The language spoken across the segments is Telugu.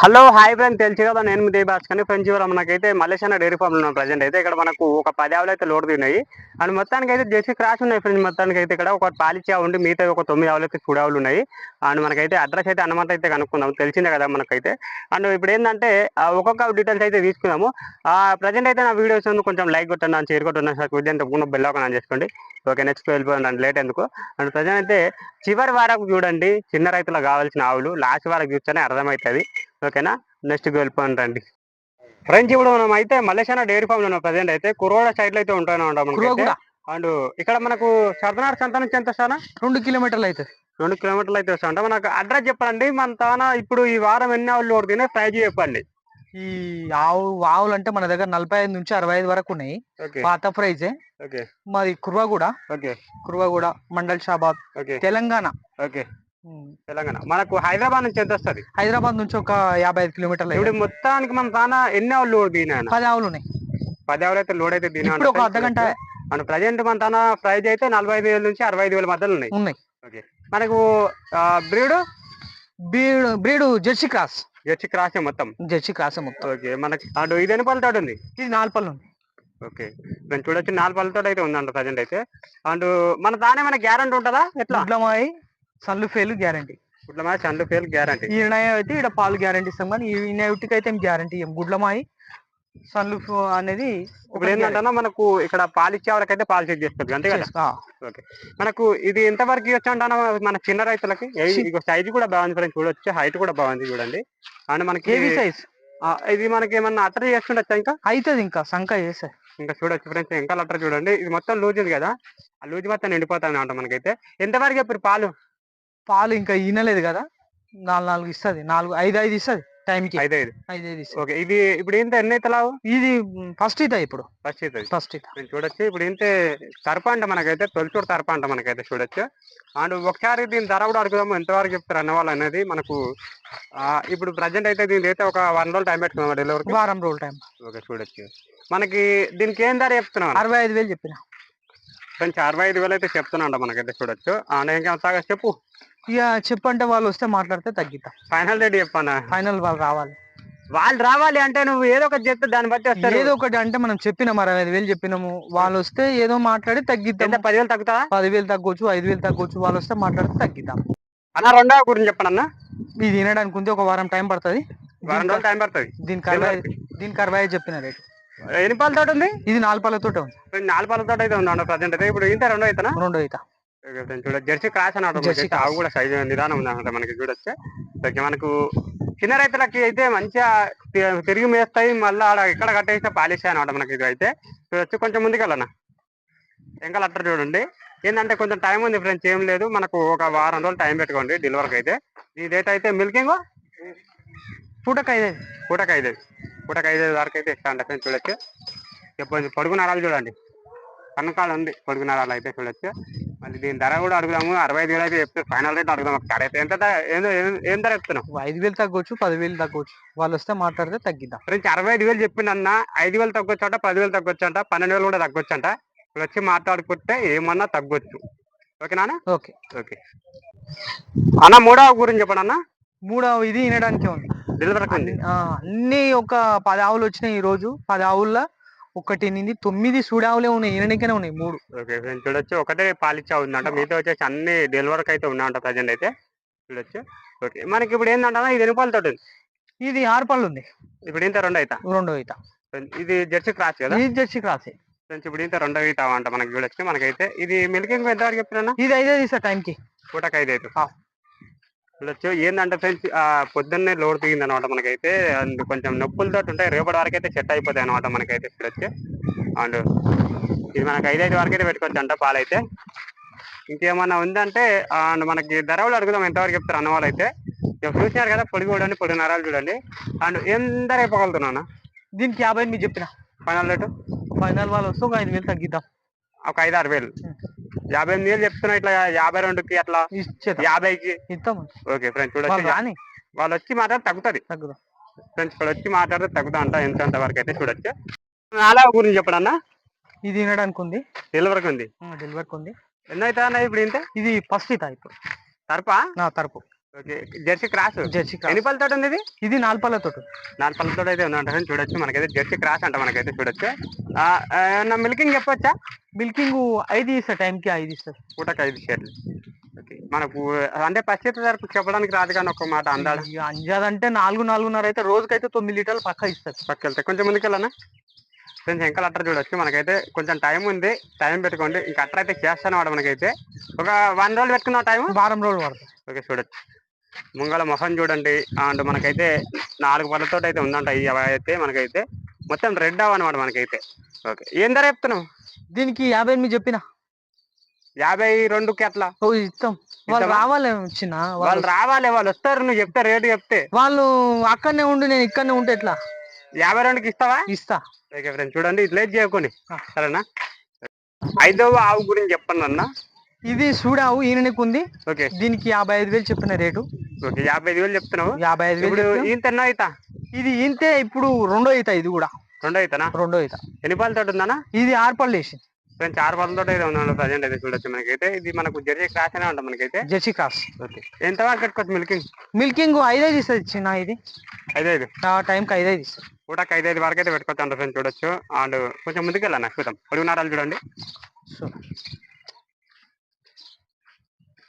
హలో హాయ్ ఫ్రెండ్ తెలుసు కదా నేను మీ దేబాస్ కానీ ఫ్రెండ్స్ ఇవాళ మనకైతే మలేషియా డైరీ ఫామ్ ఉన్నాం ప్రజెంట్ అయితే. ఇక్కడ మనకు ఒక పది ఆవులు అయితే లోడ్ తిన్నాయి. అండ్ మొత్తానికి అయితే జెర్సీ క్రాస్ ఉన్నాయి ఫ్రెండ్స్ మొత్తానికి అయితే ఇక్కడ ఒక పాలిచ్చా ఉండి మిగతా ఒక తొమ్మిది ఆవులు అయితే చూడ ఆవులు ఉన్నాయి. అండ్ మనకైతే అడ్రస్ అయితే అనుమతి అయితే కనుక్కుందాం. తెలిసిందే కదా మనకైతే. అండ్ ఇప్పుడు ఏంటంటే ఒక్కొక్క డీటెయిల్స్ అయితే తీసుకుందాము. ప్రజెంట్ అయితే నా వీడియోస్ కొంచెం లైక్ కొట్టండి షేర్ కొట్టండి సార్ విద్య తప్పకుండా బెల్ ఆన్ చేసుకోండి. ఓకే నెక్స్ట్ వెళ్ళిపోయింది లేట్ ఎందుకు? అండ్ ప్రజెంట్ అయితే చివరి వారకు చూడండి చిన్న రైతులకు కావాల్సిన ఆవులు. లాస్ట్ వారకు చూస్తేనే అర్థమవుతుంది. ఓకేనా? నెక్స్ట్ వెళ్ళిపోండి రండి. ఫ్రెండ్స్ ఇప్పుడు మనం అయితే మలేషియా డైరీ ఫామ్లో ప్రజెంట్ అయితే కురోడ సైడ్లో అయితే ఉంటానే ఉంటాం కురవగూడ అండ్ ఇక్కడ మనకు సర్దనార్ సంత నుంచి ఎంత వస్తానా? రెండు కిలోమీటర్లు అవుతుంది. రెండు కిలోమీటర్లు అయితే వస్తా మనకు అడ్రస్ చెప్పండి. మన తాన ఇప్పుడు ఈ వారం ఎన్ని ఆవులు ఓడితేనే ప్రైజ్ చెప్పండి. ఈ ఆవు ఆవులు అంటే మన దగ్గర నలభై ఐదు నుంచి అరవై ఐదు వరకు ఉన్నాయి. పాత ప్రైజే. మాది కుర్వాగూడ ఓకే. కుర్వాగూడ మండల్ షాబాద్. తెలంగాణ. ఓకే. తెలంగాణ. మనకు హైదరాబాద్ నుంచి ఎంత వస్తుంది? హైదరాబాద్ నుంచి ఒక యాభై ఐదు కిలోమీటర్లు ఇప్పుడు. మొత్తానికి మన తాన ఎన్ని ఆవులు లోడ్ దినా పది ఆవులు ఉన్నాయి. పది ఆవులు అయితే లోడ్ అయితే దినా ఒక అర్ధ గంట అండ్ ప్రజెంట్ మన తన ప్రైజ్ అయితే నలభై ఐదు వేల నుంచి అరవై ఐదు వేల మధ్యలో ఉన్నాయి. ఉన్నాయి. ఓకే. మనకు breed? Breed breed Jersey cross. Jersey cross మొత్తం? జెర్సీ క్రాస్ మొత్తం. ఓకే. మనకి అటు ఇది ఎన్ని పళ్ళతో ఉంది? ఇది నాలుగు పళ్ళు ఉంది. ఓకే. నేను చూడొచ్చు నాలుగు పళ్ళతో అయితే ఉందంట ప్రజెంట్ అయితే. అండ్ మన దాని ఏమైనా గ్యారంటీ ఉంటుందా? ఎట్లా? గుడ్లమాయి సన్లు ఫెయిల్ గ్యారంటీ మన చందు ఫేల్ గ్యారంటీ ఈ నయ అయితే ఇక్కడ పాలు గ్యారంటీ ఇస్తాం కానీ ఈ నైట్కి అయితే గ్యారంటీ ఇవ్వం గుడ్లమాయి సన్లు అనేది ఇప్పుడు ఏంటంటే మనకు ఇక్కడ పాలు ఇచ్చే వాళ్ళకైతే పాలు చెక్ చేసుకోవచ్చు అంతే కదా. ఓకే. మనకు ఇది ఎంత వరకు ఇవ్వచ్చు అంటాను మన చిన్న రైతులకి? సైజ్ కూడా బాగుంది ఫ్రెండ్స్ చూడొచ్చు హైట్ కూడా బాగుంది చూడండి. అండ్ మనకి హెవీ సైజ్ ఇది మనకి ఏమన్నా అట్ర చేసుకుంటా ఇంకా? అవుతుంది ఇంకా సంఖ చేస్తే ఇంకా చూడొచ్చు ఫ్రెండ్స్ ఇంకా లెటర్ చూడండి. ఇది మొత్తం లూజ్ ఉంది కదా? ఆ లూజ్ మొత్తం నిండిపోతుంది అంట మనకైతే. ఎంత వరకు చెప్పారు పాలు? పాలు ఇంకా ఈనలేదు కదా? నాలుగు నాలుగు ఇస్తుంది. నాలుగు ఐదు ఐదు ఇస్తుంది టైంకి. ఐదు ఐదు. ఐదు ఐదు ఇస్తుంది. ఓకే ఇది ఇప్పుడు ఏంత ఎన్ని అయితే లావు? ఇది ఫస్ట్ ఇత ఇప్పుడు. ఫస్ట్ అవుతుంది ఫస్ట్ ఇత నేను చూడొచ్చు. ఇప్పుడు ఏంటే తరప అంట మనకైతే తొలిచూడు తరప అంట మనకైతే చూడొచ్చు. అండ్ ఒకసారి దీని ధర కూడా అడుగుదాము. ఎంతవరకు చెప్తారు అన్న వాళ్ళు అనేది మనకు ఇప్పుడు ప్రజెంట్ అయితే దీని అయితే ఒక వన్ రోజులు టైం పెట్టుకున్నాం డెలివరీకి? వారం రోజుల టైం. ఓకే చూడొచ్చు. మనకి దీనికి ఏం ధర చెప్తున్నాం అరవై ఐదు వేలు చెప్పిన. కొంచెం అరవై ఐదు వేలు అయితే చెప్తున్నా మనకైతే చూడొచ్చు. అండ్ ఇంకా చెప్పు. ఇక చెప్పంటే వాళ్ళు వస్తే మాట్లాడితే తగ్గిద్దాం. ఫైనల్ రేట్ చెప్పానా? ఫైనల్ వాళ్ళు రావాలి. వాళ్ళు రావాలి అంటే నువ్వు ఏదో ఒకటి చెప్తే దాన్ని బట్టి వస్తారు. ఏదో ఒకటి అంటే మనం చెప్పినాం అరవై ఐదు వేలు చెప్పినాము. వాళ్ళు వస్తే ఏదో మాట్లాడి తగ్గిద్దాం. పదివేలు తగ్గుతుందా పదివేలు తగ్గొచ్చు ఐదు వేలు తగ్గొచ్చు. వాళ్ళు వస్తే మాట్లాడితే తగ్గిద్దాం. అన్న రెండవ గురించి చెప్పండి అన్న? ఇది తినడానికి ఉంది ఒక వారం టైం పడుతుంది. వారం రోజులు టైం పడుతుంది. దీనికి అరవై ఐదు దీనికి అరవై ఐదు చెప్పిన రేటు. ఎన్ని పాలతో ఉంది? ఇది నాలుగు పళ్ళతోటే ఉంది. ఇప్పుడు నాలుగు పాలతో అయితే ఉంది ప్రజెంట్ అయితే. ఇప్పుడు ఇంత రెండో అయితేనా రెండో ఈత చూడ జెర్సీ క్రాస్ జెర్సీ మనకి ఆవు కూడా సైజ్ నిదానం ఉంది అన్నమాట మనకి చూడొచ్చు. ఓకే మనకు చిన్న రైతులకి అయితే మంచిగా తిరిగి మేస్తాయి. మళ్ళీ ఆడ ఎక్కడ కట్టేస్తే పాలిస్తాయి అనమాట మనకి ఇది అయితే. చూడొచ్చు కొంచెం ముందుకెళ్ళనా? ఇంకా లెటర్ చూడండి. ఏంటంటే కొంచెం టైం ఉంది ఫ్రెండ్స్ ఏం లేదు. మనకు ఒక వారం రోజులు టైం పెట్టుకోండి డెలివరీకి అయితే. ఇదైతే అయితే మిల్కింగ్ పూటకు ఐదు పూటకు ఐదు పూటకు ఐదు వరకు అయితే ఇస్తా అంట ఫ్రెండ్స్ చూడొచ్చు. చెప్పండి పొడుగు నరాలు చూడండి. కన్నకాలు ఉంది పొడుగు నరాలు అయితే చూడొచ్చు. మళ్ళీ దీని ధర కూడా అడుగుదాము. అరవై ఐదు వేలు అయితే చెప్తే ఫైనల్ రేట్ అడుగుదాం ఒకసారి అయితే ఎంత ధర- ఏం- ఏం- ఏం ధర చెప్తున్నావు? ఐదు వేలు తగ్గొచ్చు పదివేలు తగ్గొచ్చు. వాళ్ళు వస్తే మాట్లాడితే తగ్గిద్దాం. ఫ్రెండ్స్ అరవై ఐదు వేలు చెప్పిందన్న ఐదు వేలు తగ్గొచ్చు అంట పదివేలు తగ్గొచ్చు అంట పన్నెండు వేలు కూడా తగ్గొచ్చు అంట ఇప్పుడు వచ్చి మాట్లాడుకుంటే ఏమన్నా తగ్గొచ్చు. ఓకేనా ఓకే. ఓకే. అన్న మూడవ గురించి చెప్పండి అన్న. మూడవ ఇది వినడానికే ఉంది. డెలివరీకి ఉంది ఆ, అన్ని ఒక పది ఆవులు వచ్చినాయి ఈ రోజు. పది ఆవుల్లో ఒకటి ఎనిమిది తొమ్మిది సూడావులే ఉన్నాయి ఈననికనే ఉన్నాయి మూడు. ఓకే ఫ్రెండ్స్ చూడొచ్చు. ఒకటే పాలిచ్చా ఉందంట. మిగతా వచ్చేసి అన్ని డెలివరీకి అయితే ఉన్నాయంట ప్రజెంట్ అయితే. చూడొచ్చు. ఓకే మనకి ఇప్పుడు ఏంటంటే ఇది ఎనుపాలతో ఉంది ఇది ఆరు పళ్ళు ఉంది. ఇప్పుడు ఇంత రెండు అవుతా రెండో ఈత ఇది జెర్సీ క్రాస్ కదా? ఇది జెర్సీ క్రాసే. ఫ్రెండ్స్ ఇప్పుడు ఇంత రెండో అవుతా అంట మనకి చూడొచ్చు. మనకైతే ఇది మిల్కింగ్ ఎంత వరకు చెప్తున్నా ఇది ఐదే తీసా టైంకి. పూటకి ఐదు అవుతుంది ఆ. చూడొచ్చు ఏంటంటే ఫ్రెండ్స్ పొద్దున్నే లోడ్ దిగింది అనమాట మనకైతే. అండ్ కొంచెం నొప్పులతో ఉంటాయి రేపటి వరకు అయితే సెట్ అయిపోతాయి అనమాట మనకైతే చూడొచ్చు అండ్ ఇది మనకి ఐదైదు వరకు అయితే పెట్టుకోవచ్చు అంట పాలైతే. ఇంకేమన్నా ఉందంటే అండ్ మనకి ధర కూడా అడుగుదాం. ఎంతవరకు చెప్తారు అన్న వాళ్ళు అయితే ఇక చూసినారు కదా పొడి చూడండి పొడి నరాలు చూడండి. అండ్ ఏం ధర అయిపోగలుగుతున్నా దీనికి యాభై ఎనిమిది చెప్పిన. Final rate? ఫైనల్ వాళ్ళు వస్తే ఒక ఐదు వేలు తగ్గిద్దాం. ఒక ఐదు ఆరు వేలు. యాభై ఎనిమిది వేలు చెప్తున్నా ఇట్లా యాభై రెండుకి అట్లా. యాభైకి. ఓకే ఫ్రెండ్స్ చూడొచ్చు రాని. వాళ్ళు వచ్చి మాట్లాడి తగ్గుతుంది. తగ్గుదాం. ఫ్రెండ్స్ ఇక్కడ వచ్చి మాట్లాడితే తగ్గుతా అంట ఎంత అంత వరకు అయితే చూడొచ్చు. నాలుగు గురించి చెప్పడన్నా ఇది వినడానికి ఉంది. డెలివరీకి ఉంది డెలివరీకి ఉంది. ఎన్ని అవుతా అన్న ఇప్పుడు ఇంతే? ఇది ఫస్ట్ ఇత ఇప్పుడు. తరపా? తరపు. Okay. Jersey cross? Jersey cross. ఎన్ని పళ్ళతో ఉంది ఇది? ఇది నాలుగు పళ్ళతో నాలుగు పళ్ళతో అయితే ఉందంట చూడొచ్చు. మనకైతే జెర్సీ క్రాస్ అంట మనకైతే చూడొచ్చు. ఏమన్నా మిల్కింగ్ చెప్పొచ్చా? మిల్కింగ్ ఐదు ఇస్తారు టైంకి ఐదు ఇస్తారు పూటకి ఐదు షేర్లు. ఓకే. మనకు అంటే పచ్చిత ధరకు చెప్పడానికి రాదు కానీ ఒక మాట అందాడు ఇక అంజాదంటే నాలుగు నాలుగున్నర అయితే రోజుకైతే తొమ్మిది లీటర్లు పక్క ఇస్తారు. పక్కకెళ్తే కొంచెం ముందుకెళ్ళనా? ఫ్రెండ్స్ ఇంకా అట్టర్ చూడొచ్చు. మనకైతే కొంచెం టైం ఉంది. టైం పెట్టుకోండి. ఇంకా అట్టర్ అయితే చేస్తాను వాడు మనకైతే. ఒక వన్ రోజులు పెట్టుకున్నాం టైం వారం రోజులు పడుతుంది. ఓకే చూడొచ్చు. ముంగళ మొహం చూడండి. అండ్ మనకైతే నాలుగు పళ్ళతో అయితే ఉందంట. అవి అయితే మనకైతే మొత్తం రెడ్ అవ్వనమాట మనకైతే. ఓకే. ఏం ధర చెప్తున్నావు? దీనికి యాభై ఎనిమిది చెప్పిన. యాభై రెండుకి అట్లా. ఓ ఇస్తాం వాళ్ళు? రావాలి వచ్చిన. వాళ్ళు రావాలి వాళ్ళు వస్తారు. నువ్వు చెప్తే రేటు చెప్తే. వాళ్ళు అక్కడనే ఉండి నేను ఇక్కడనే ఉంటే ఎట్లా? యాభై రెండుకి ఇస్తావా? ఇస్తా. ఓకే ఫ్రెండ్స్ చూడండి. ఇట్లా చేయకొని. సరేనా? ఐదవ ఆవు గురించి చెప్పండి అన్న. ఇది చూడావు ఈయనకి ఉంది ఓకే. దీనికి యాభై ఐదు వేలు చెప్పిన రేటు. ఓకే యాభై ఐదు వేలు చెప్తున్నావు? యాభై ఐదు వేలు ఇప్పుడు ఎన్నో అవుతా ఇది ఇంతే ఇప్పుడు రెండో ఈత ఇది కూడా. రెండో అవుతానా రెండో ఈత. ఎన్ని పాలతో ఉందన్నా? ఇది ఆరు పళ్ళు వేసింది. ఫ్రెండ్స్ ఆరు ఉన్నాను ప్రజెంట్ అయితే చూడొచ్చు మనకైతే. ఇది మనకు జెర్సీ క్రాస్ అనే ఉంటుంది మనకైతే. Jersey cross. ఓకే. ఎంత వరకు కట్టుకోవచ్చు మిల్కింగ్? మిల్కింగ్ ఐదైదు ఇస్తుంది చిన్న ఇది. ఐదు ఐదు ఆ టైంకి ఐదైదు ఇస్తుంది. పూటకి ఐదు ఐదు వరకు అయితే పెట్టుకోవచ్చు అంట ఫ్రెండ్స్ చూడొచ్చు. అండ్ కొంచెం ముందుకు వెళ్ళాను చూద్దాం. చూడండి. సో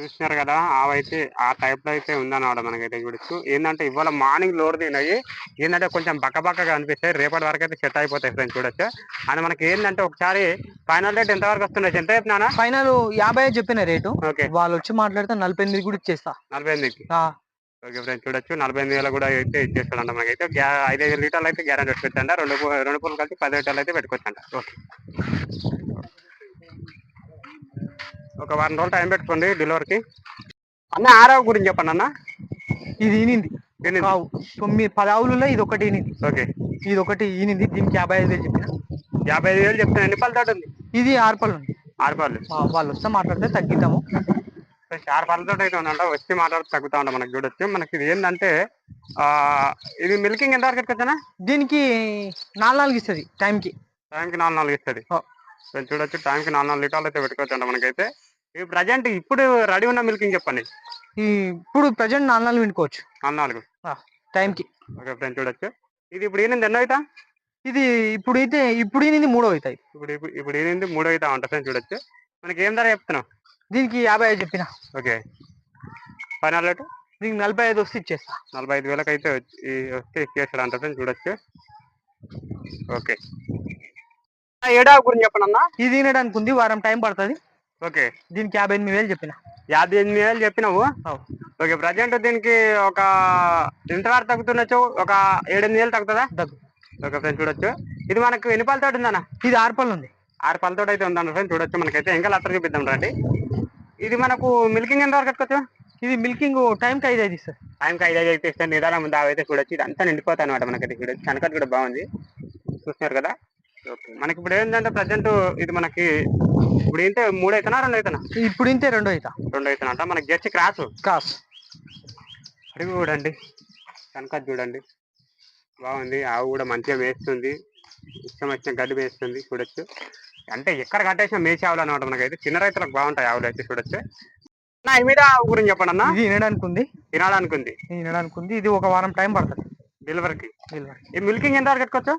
చూస్తున్నారు కదా ఆవైతే ఆ టైప్లో అయితే ఉందన్నమాట మనకైతే చూడొచ్చు. ఏంటంటే ఇవాళ మార్నింగ్ లోడ్ తిన్నాయి ఏంటంటే కొంచెం బక్కబక్కగా అనిపిస్తాయి. రేపటి వరకు అయితే సెట్ అయిపోతాయి ఫ్రెండ్స్ చూడొచ్చు. అండ్ మనకి ఏంటంటే ఒకసారి ఫైనల్ రేట్ ఎంత వరకు వస్తున్నాయి? ఎంత చెప్తున్నానా ఫైనల్ యాభై చెప్పిన రేటు. ఓకే. వాళ్ళు వచ్చి మాట్లాడితే నలభై ఎనిమిది కూడా ఇచ్చేస్తా. నలభై ఎనిమిదికి ఆ, ఓకే ఫ్రెండ్స్ చూడొచ్చు. నలభై ఎనిమిది వేలు కూడా అయితే ఇచ్చేస్తాడంట మనకైతే. ఐదు ఐదు లీటర్లు అయితే గ్యారెంటీ పెట్టుకోవచ్చంట. రెండు రెండు పూలు కలిసి పది లీటర్లు అయితే పెట్టుకోవచ్చంట. ఓకే. ఒక వారం రోజులు టైం పెట్టుకోండి డెలివరీకి అన్న ఆరవ గురించి చెప్పండి అన్న. ఇది ఈనింది. కావు. తొమ్మిది పది ఆవులలో ఇది ఒకటి ఈనింది ఓకే. ఇది ఒకటి ఈనింది దీనికి యాభై ఐదు వేలు చెప్పిన. యాభై ఐదు వేలు చెప్తాను ఎన్ని పళ్ళు తోట ఉంది ఇది ఆరు పళ్ళు ఉంది. ఆరు పళ్ళు. ఆ, వాళ్ళు వస్తే మాట్లాడితే తగ్గిద్దాము. ఆరు పళ్ళతో అయితే ఉందంట. వచ్చి మాట్లాడితే తగ్గుతా ఉంటాం మనకి చూడొచ్చు. మనకి ఇది ఏంటంటే ఆ, ఇది మిల్కింగ్ ఎంత వరకు ఎట్టుకొచ్చానా దీనికి నాలుగు నాలుగు ఇస్తుంది టైంకి టైంకి నాలుగు నాలుగు ఇస్తుంది. ఆ. చూడొచ్చు టైంకి నాలుగు నాలుగు లీటర్లు అయితే పెట్టుకోవచ్చు మనకైతే. ప్రజెంట్ ఇప్పుడు రెడీ ఉన్న మిల్కింగ్ చెప్పండి? ఇప్పుడు ప్రజెంట్ నాలుగు నాలుగు వినుకోవచ్చు నాలుగు టైంకి. ఓకే ఫ్రెండ్స్ చూడొచ్చు. ఇది ఇప్పుడు ఈయన ఎన్నో అవుతా? ఇది ఇప్పుడు అయితే ఇప్పుడు ఈనింది మూడో అవుతాయి. ఇప్పుడు ఇప్పుడు- ఈయన మూడో అవుతా ఉంటుంది ఫ్రెండ్స్ చూడొచ్చు. మనకి ఏం ధర చెప్తున్నావు? దీనికి యాభై ఐదు చెప్పిన. ఓకే. Final rate? దీనికి నలభై ఐదు వస్తే ఇచ్చేస్తా. నలభై ఐదు వేలకు అయితే వస్తే ఇచ్చేసాడు అంట చూడొచ్చు. ఓకే. ఏడా గురించి చెప్పండి అన్న ఇది తినడానికి ఉంది వారం టైం పడుతుంది. ఓకే. దీనికి యాభై ఎనిమిది వేలు చెప్పిన. యాభై ఎనిమిది వేలు చెప్పినావు. ఓకే ప్రజెంట్ దీనికి ఒక వరకు తగ్గుతుండొచ్చు ఒక ఏడెనిమిది వేలు తగ్గుతుందా? దగ్గు ఓకే ఫ్రెండ్స్ చూడొచ్చు. ఇది మనకు ఎన్ని ఉందన్న? ఇది ఆరు పళ్ళు ఉంది. ఆరు పాలతో అయితే ఉందన్న ఫ్రెండ్స్ చూడొచ్చు మనకైతే ఇంకా లెటర్ చూపిద్దాం రండి. ఇది మనకు మిల్కింగ్ ఎంత వరకు కట్టుకోవచ్చు ఇది మిల్కింగ్ టైంకి ఐదు ఐదు ఇస్తుంది టైంకి ఐదు ఐదు అయితే ఇస్తాను నిదానం ఉంది అవైతే చూడొచ్చు. ఇది అంతా నిండిపోతాయి అనమాట మనకైతే చూడొచ్చు. కనకట్ కూడా బాగుంది. చూస్తున్నారు కదా? మనకి ఇప్పుడు ఏంటంటే ప్రజెంట్ ఇది మనకి ఇప్పుడు ఏంటంటే మూడు అవుతున్నా రెండు అవుతున్నా ఇప్పుడు ఇంతే రెండో అవుతా రెండు అవుతున్నా మనకి జెర్సీ క్రాస్. కాస్ అడుగు చూడండి. కనకట్ చూడండి. బాగుంది. ఆవు కూడా మంచిగా వేస్తుంది. ఇష్టం వచ్చిన గడ్డి వేస్తుంది చూడొచ్చు. అంటే ఎక్కడ కట్టేసినా మేసి ఆవులు అనమాట మనకైతే. చిన్న రైతులకు బాగుంటాయి ఆవులు అయితే చూడొచ్చు. నా ఆవు గురించి చెప్పండి అన్న ఇది వినడానికి ఉంది తినడానికి ఉంది ఇది వినడానికి ఉంది ఇది ఒక వారం టైం పడుతుంది. డెలివరీకి డెలివరీ ఈ మిల్కింగ్ ఎంత వరకు కట్టుకోవచ్చు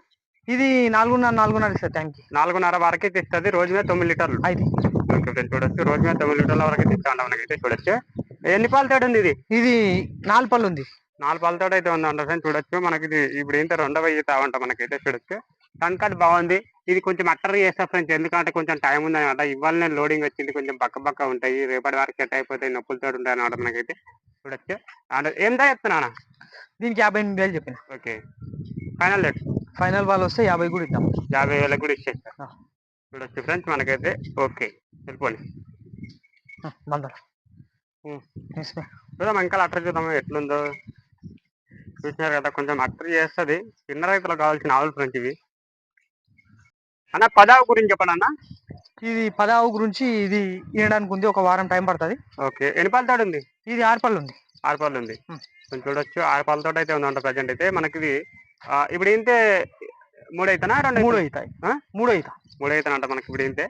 ఇది నాలుగున్నర నాలుగున్నర ఇస్తుంది టైంకి నాలుగున్నర వరకు అయితే ఇస్తుంది రోజు మీద తొమ్మిది లీటర్లు. ఓకే ఫ్రెండ్స్ చూడొచ్చు. రోజు మీద తొమ్మిది లీటర్ల వరకు అయితే ఇస్తా ఉంటాం మనకైతే చూడొచ్చు. ఎన్ని పాలు తోడు ఉంది ఇది? ఇది నాలుగు పళ్ళు ఉంది. నాలుగు పాలతో అయితే ఉందంట ఫ్రెండ్స్ చూడొచ్చు. మనకి ఇది ఇప్పుడు ఏంటో రెండవ ఈత అంట మనకైతే చూడొచ్చు. కనకట్ బాగుంది. ఇది కొంచెం అట్టర్ చేస్తా ఫ్రెండ్స్ ఎందుకంటే కొంచెం టైం ఉంది అనమాట ఇవాళ నేను లోడింగ్ వచ్చింది కొంచెం బక్క బక్క ఉంటాయి. రేపటి వరకు సెట్ అయిపోతాయి నొప్పులతో ఉంటాయి అనమాట మనకైతే చూడొచ్చు. అండ్ ఏం దా చెప్తున్నా దీనికి యాభై ఎనిమిది వేలు చెప్పిన. ఓకే. ఫైనల్ రేట్ ఫైనల్ వాళ్ళు వస్తే యాభై కూడా ఇద్దాం. యాభై వేలకు కూడా ఇచ్చేస్తా. చూడొచ్చు ఫ్రెండ్స్ మనకైతే ఓకే. వెళ్ళిపోండి. చూద్దాం ఇంకా అట్టర్ చూద్దాం ఎట్లుందో. చూసినారు కదా కొంచెం అట్టర్ చేస్తుంది. చిన్న రైతులకు కావాల్సిన ఆవులు ఫ్రెండ్స్ ఇవి. అన్న పదావు గురించి చెప్పండి అన్న. ఇది పదావు గురించి ఇది వినడానికి ఉంది ఒక వారం టైం పడుతుంది. ఓకే. ఎన్ని పాలతో ఉంది? ఇది ఆరు పళ్ళు ఉంది. ఆరు ఉంది. చూడొచ్చు ఆరు పాలతో అయితే ఉందంట ప్రజెంట్ అయితే. మనకి ఇది ఇప్పుడు ఏంటే మూడు అయితేనా రెండు మూడు అవుతానా? అవుతాయి? మూడు అవుతా మూడు అయితేనంట మనకి ఇప్పుడు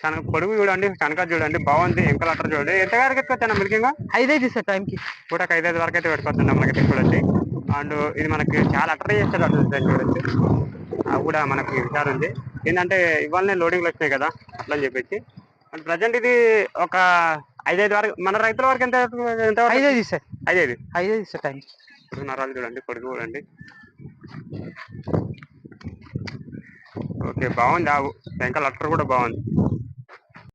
శనగ పొడుగు చూడండి కనక చూడండి బాగుంది ఇంకా లెటర్ చూడండి ఎంత గారికి ఎత్తుకొచ్చాను మిల్కింగ్? ఐదైదు ఇస్తారు టైంకి. కూడా ఐదు ఐదు వరకు అయితే పెట్టుకోవచ్చు మనకైతే చూడండి. అండ్ ఇది మనకి చాలా అట్రాక్ట్ చేస్తారు అట్లా చూడండి అది కూడా మనకి విచారం ఉంది. ఏంటంటే ఇవాళనే లోడింగ్లు వచ్చినాయి కదా అట్లా అని చెప్పేసి. అండ్ ప్రజెంట్ ఇది ఒక ఐదైదు వరకు మన రైతుల వరకు ఎంత ఎంత వరకు? ఐదైదు ఇస్తారు ఐదైదు. ఐదైదు ఇస్తారు టైంకి. పొడుగు నరాలు చూడండి పొడుగు చూడండి. ఓకే బాగుంది ఆవు. వెంక లెటర్ కూడా బాగుంది.